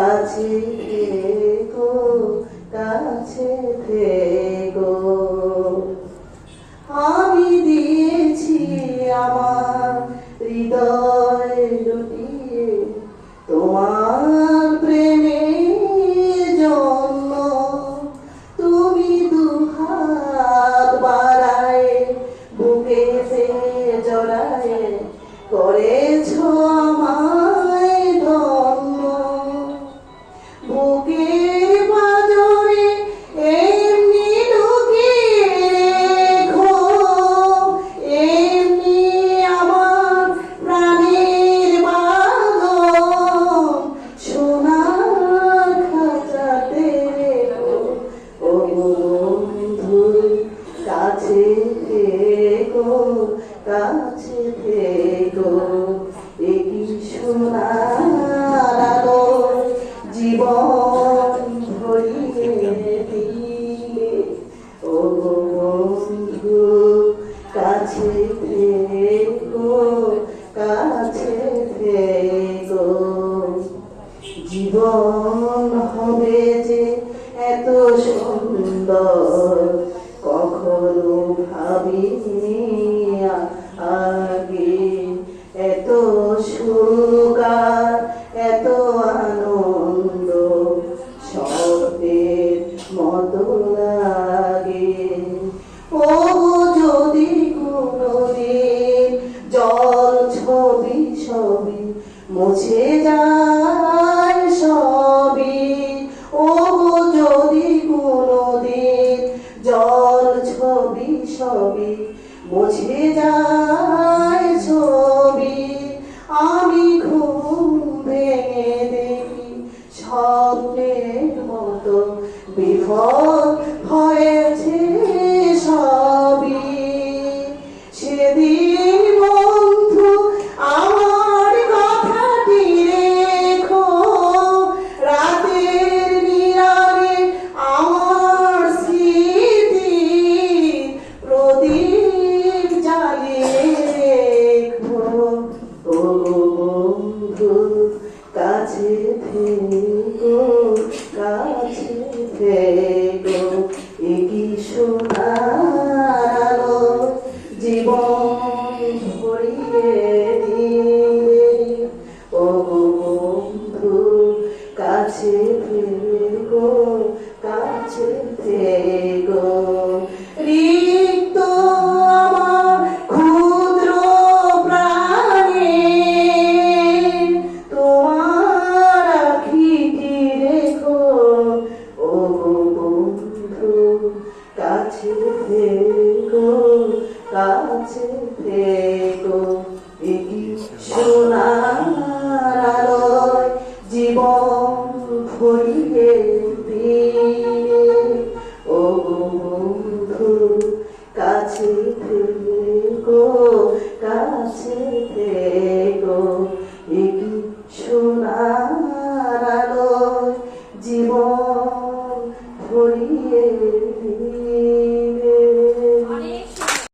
কাছে থেকো কাছে থেকো। আমি দিয়েছি আমার হৃদয় লুটিয়ে, তোমার প্রেমের জন্য তুমি দুহাত বাড়ায় বুকেতে জড়ায় করেছ কাছে থেকো, একই সোনার জীবন ভরিয়ে দিলে। ও বন্ধু, কাছে থেকো কাছে থেকো। জীবন হবে যে এত সুন্দর, কখনো ভাবিনি স্বপ্নের মতো লাগে ও যদি কোনোদিন জল ছবি ছবি মুছে যায় সবই, ও যদি কোনোদিন জল ছবি ছবি মুছে যায় কাছে থেকো কাছে থেকো। এই সোনার জীবন ভরিয়ে দিয়ে ও বন্ধু কাছে থেকো।